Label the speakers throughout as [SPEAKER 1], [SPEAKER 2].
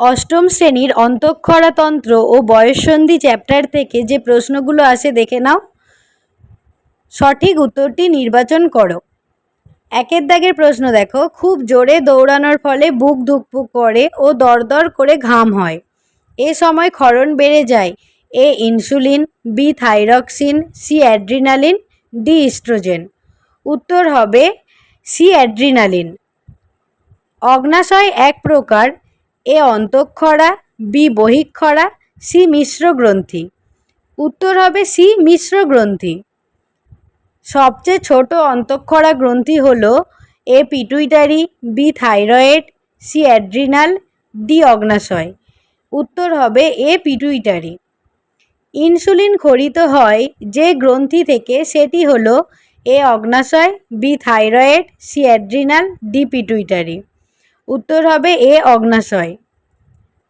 [SPEAKER 1] অষ্টম শ্রেণির অন্তঃক্ষরাতন্ত্র ও বয়ঃসন্ধি চ্যাপ্টার থেকে যে প্রশ্নগুলো আসে দেখে নাও। সঠিক উত্তরটি নির্বাচন করো। একের দাগের প্রশ্ন দেখো, খুব জোরে দৌড়ানোর ফলে বুক ধুকপুক করে ও দরদর করে ঘাম হয়। এ সময় ক্ষরণ বেড়ে যায়। A insulin, B thyroxine, C adrenaline, D oestrogen. উত্তর হবে সি অ্যাড্রিনালিন। অগ্নাশয় এক প্রকার এ অন্তঃক্ষরা, বি বহিক্ষরা, সি মিশ্র গ্রন্থি উত্তর হবে সি মিশ্র গ্রন্থি সবচেয়ে ছোট অন্তঃক্ষরা গ্রন্থি হল A pituitary, B thyroid, C adrenal, D অগ্নাশয়। উত্তর হবে এ পিটুইটারি। ইনসুলিন খরিত হয় যে গ্রন্থি থেকে সেটি হল এ অগ্নাশয়, B thyroid, C adrenal, D pituitary. উত্তর হবে এ অগ্নাশয়।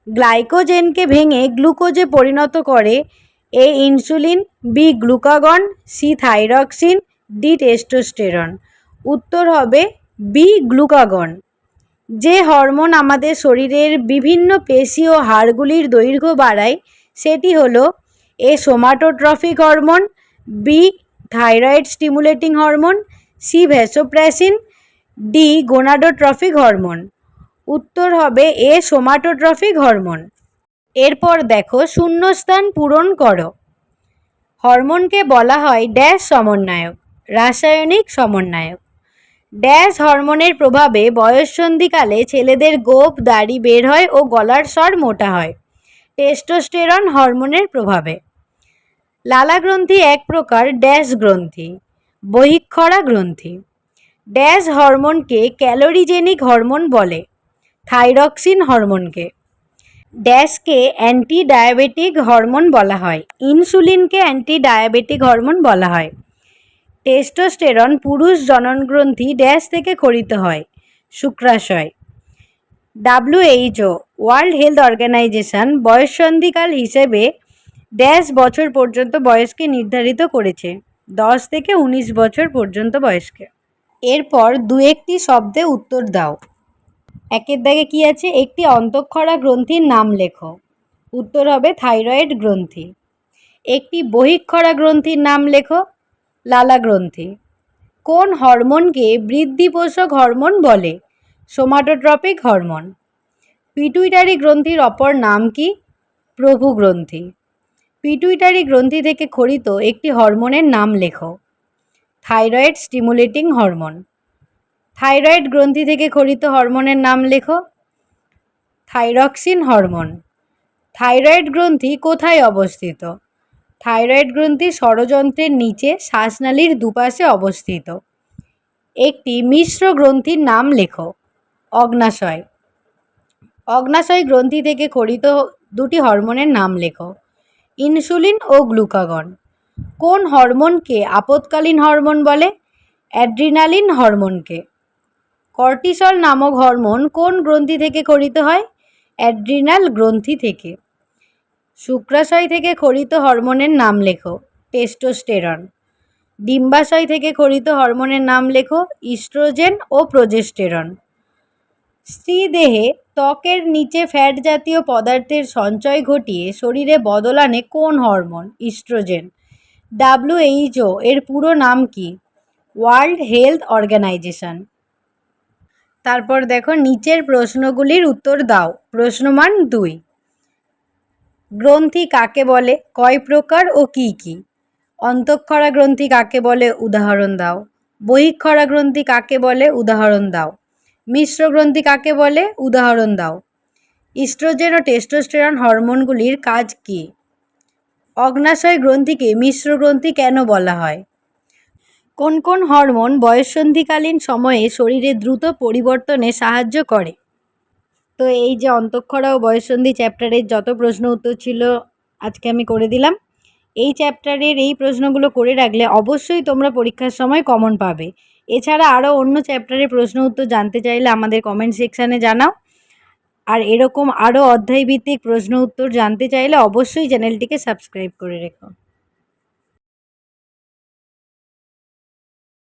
[SPEAKER 1] গ্লাইকোজেনকে ভেঙে গ্লুকোজে পরিণত করে A insulin, B glucagon, C thyroxine, D testosterone. উত্তর হবে বি গ্লুকাগন। যে হরমোন আমাদের শরীরের বিভিন্ন পেশি ও হাড়গুলির দৈর্ঘ্য বাড়ায়, সেটি হল A somatotrophic hormone, B thyroid stimulating hormone, C vasopressin D gonadotrophic hormone. উত্তর হবে এ সোমাটোট্রফিক হরমোন। এরপর দেখো শূন্যস্থান পূরণ করো। হরমোনকে বলা হয় ড্যাশ সমন্বয়ক, রাসায়নিক সমন্বয়ক। ড্যাশ হরমোনের প্রভাবে বয়ঃসন্ধিকালে ছেলেদের গোপ, দাড়ি বের হয় ও গলার স্বর মোটা হয়। টেস্টোস্টেরন হরমোনের প্রভাবে। লালা গ্রন্থি এক প্রকার ড্যাশ গ্রন্থি, বহিক্ষরা গ্রন্থি। ড্যাশ হরমোনকে ক্যালোরিজেনিক হরমোন বলে। থাইরক্সিন হরমোনকে। ড্যাশকে অ্যান্টি ডায়াবেটিক হরমোন বলা হয়। ইনসুলিনকে অ্যান্টি ডায়াবেটিক হরমোন বলা হয়। টেস্টোস্টেরন পুরুষ জননগ্রন্থি ড্যাশ থেকে খরিত হয়। শুক্রাশয়। ডাব্লিউএইচও ওয়ার্ল্ড হেলথ অর্গানাইজেশন বয়ঃসন্ধিকাল হিসেবে ড্যাশ বছর পর্যন্ত বয়সকে নির্ধারিত করেছে। দশ থেকে উনিশ বছর পর্যন্ত বয়সকে। এরপর দু একটি শব্দে উত্তর দাও। একের দাগে কি আছে? একটি অন্তঃক্ষরা গ্রন্থির নাম লেখো। উত্তর হবে থাইরয়েড গ্রন্থি। একটি বহিক্ষরা গ্রন্থির নাম লেখো, লালা গ্রন্থি। কোন হরমোনকে বৃদ্ধিপোষক হরমোন বলে? Somatotropic hormone. পিটুইটারি গ্রন্থির অপর নাম কি? প্রভু গ্রন্থি। পিটুইটারি গ্রন্থি থেকে খরিত একটি হরমোনের নাম লেখো। Thyroid stimulating hormone. থাইরয়েড গ্রন্থি থেকে খরিত হরমোনের নাম লেখো। Thyroxine hormone. থাইরয়েড গ্রন্থি কোথায় অবস্থিত? থাইরয়েড গ্রন্থি ষড়যন্ত্রের নিচে শ্বাসনালীর দুপাশে অবস্থিত। একটি মিশ্র গ্রন্থির নাম লেখো, অগ্নাশয়। অগ্নাশয় গ্রন্থি থেকে খরিত দুটি হরমোনের নাম লেখো, ইনসুলিন ও গ্লুকাগন। কোন হরমোনকে আপৎকালীন হরমোন বলে? অ্যাড্রিনালিন হরমোনকে। কর্টিসল নামক হরমোন কোন গ্রন্থি থেকে খরিত হয়? অ্যাড্রিনাল গ্রন্থি থেকে। শুক্রাশয় থেকে খরিত হরমোনের নাম লেখো। টেস্টোস্টেরন। ডিম্বাশয় থেকে খরিত হরমোনের নাম লেখো। ইস্ট্রোজেন ও প্রোজেস্টেরন। স্ত্রী দেহে ত্বকের নিচে ফ্যাট জাতীয় পদার্থের সঞ্চয় ঘটিয়ে শরীরে বদল আনে কোন হরমোন? ইস্ট্রোজেন। ডাব্লিউএইচও এর পুরো নাম কি? World health organisation. তারপর দেখো নিচের প্রশ্নগুলির উত্তর দাও। প্রশ্নমান দুই। গ্রন্থি কাকে বলে? কয় প্রকার ও কি কি? অন্তঃক্ষরা গ্রন্থি কাকে বলে? উদাহরণ দাও। বহিক্ষরা গ্রন্থি কাকে বলে? উদাহরণ দাও। মিশ্র গ্রন্থি কাকে বলে? উদাহরণ দাও। ইস্ট্রোজেন ও টেস্টোস্টেরন হরমোনগুলির কাজ কী? অগ্নাশয় গ্রন্থিকে মিশ্র গ্রন্থি কেন বলা হয়? কোন কোন হরমোন বয়ঃসন্ধিকালীন সময়ে শরীরে দ্রুত পরিবর্তনে সাহায্য করে? তো এই যে অন্তঃক্ষরা ও বয়ঃসন্ধি চ্যাপ্টারের যত প্রশ্ন উত্তর ছিল আজকে আমি করে দিলাম। এই চ্যাপ্টারের এই প্রশ্নগুলো করে রাখলে অবশ্যই তোমরা পরীক্ষার সময় কমন পাবে। এছাড়া আরও অন্য চ্যাপ্টারের প্রশ্ন উত্তর জানতে চাইলে আমাদের কমেন্ট সেকশানে জানাও। আর এরকম আরও অধ্যায়ভিত্তিক প্রশ্ন উত্তর জানতে চাইলে অবশ্যই চ্যানেলটিকে সাবস্ক্রাইব করে রেখো।